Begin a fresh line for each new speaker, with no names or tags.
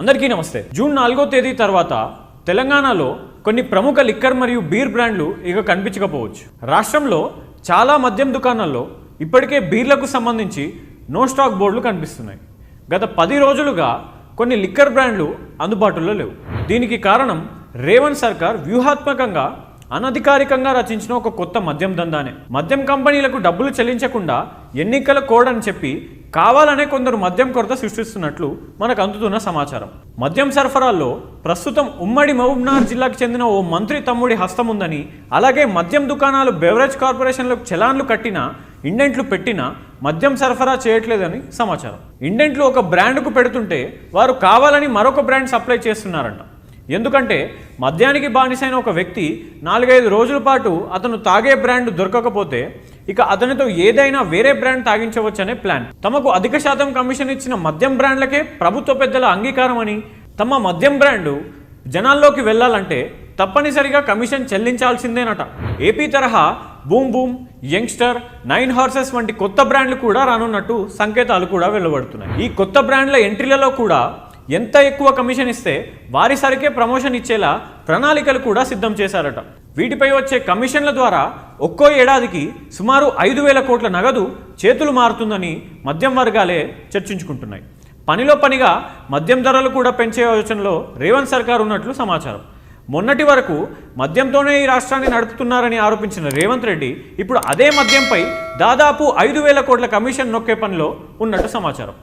అందరికీ నమస్తే. జూన్ నాలుగో తేదీ తర్వాత తెలంగాణలో కొన్ని ప్రముఖ లిక్కర్ మరియు బీర్ బ్రాండ్లు ఇక కనిపించకపోవచ్చు. రాష్ట్రంలో చాలా మద్యం దుకాణాల్లో ఇప్పటికే బీర్లకు సంబంధించి నో స్టాక్ బోర్డులు కనిపిస్తున్నాయి. గత పది రోజులుగా కొన్ని లిక్కర్ బ్రాండ్లు అందుబాటులో లేవు. దీనికి కారణం రేవంత్ సర్కార్ వ్యూహాత్మకంగా అనధికారికంగా రచించిన ఒక కొత్త మద్యం దందానే. మద్యం కంపెనీలకు డబ్బులు చెల్లించకుండా ఎన్నికల కోడ్ అని చెప్పి కావాలనే కొందరు మద్యం కొరత సృష్టిస్తున్నట్లు మనకు అందుతున్న సమాచారం. మద్యం సరఫరాల్లో ప్రస్తుతం ఉమ్మడి మహబూబ్నగర్ జిల్లాకు చెందిన ఓ మంత్రి తమ్ముడి హస్తం ఉందని అలాగే మద్యం దుకాణాలు బెవరేజ్ కార్పొరేషన్లకు చలాన్లు కట్టినా ఇండెంట్లు పెట్టినా మద్యం సరఫరా చేయట్లేదని సమాచారం. ఇండెంట్లు ఒక బ్రాండ్కు పెడుతుంటే వారు కావాలని మరొక బ్రాండ్ సప్లై చేస్తున్నారంట. ఎందుకంటే మద్యానికి బానిసైన ఒక వ్యక్తి నాలుగైదు రోజుల పాటు అతను తాగే బ్రాండ్ దొరకకపోతే ఇక అతనితో ఏదైనా వేరే బ్రాండ్ తాగించవచ్చనే ప్లాన్. తమకు అధిక శాతం కమిషన్ ఇచ్చిన మద్యం బ్రాండ్లకే ప్రభుత్వ పెద్దల అంగీకారం అని తమ మద్యం బ్రాండు జనాల్లోకి వెళ్ళాలంటే తప్పనిసరిగా కమిషన్ చెల్లించాల్సిందేనట. ఏపీ తరహా Boom Boom Youngster Nine Horses వంటి కొత్త బ్రాండ్లు కూడా రానున్నట్టు సంకేతాలు కూడా వెలువడుతున్నాయి. ఈ కొత్త బ్రాండ్ల ఎంట్రీలలో కూడా ఎంత ఎక్కువ కమిషన్ ఇస్తే వారి సరికే ప్రమోషన్ ఇచ్చేలా ప్రణాళికలు కూడా సిద్ధం చేశారట. వీటిపై వచ్చే కమిషన్ల ద్వారా ఒక్కో ఏడాదికి సుమారు ఐదు వేల కోట్ల నగదు చేతులు మారుతుందని మద్యం వర్గాలే చర్చించుకుంటున్నాయి. పనిలో పనిగా మద్యం ధరలు కూడా పెంచే యోచనలో రేవంత్ సర్కార్ ఉన్నట్లు సమాచారం. మొన్నటి వరకు మద్యంతోనే ఈ రాష్ట్రాన్ని నడుపుతున్నారని ఆరోపించిన రేవంత్ రెడ్డి ఇప్పుడు అదే మద్యంపై దాదాపు ఐదు వేల కోట్ల కమిషన్ నొక్కే పనిలో ఉన్నట్టు సమాచారం.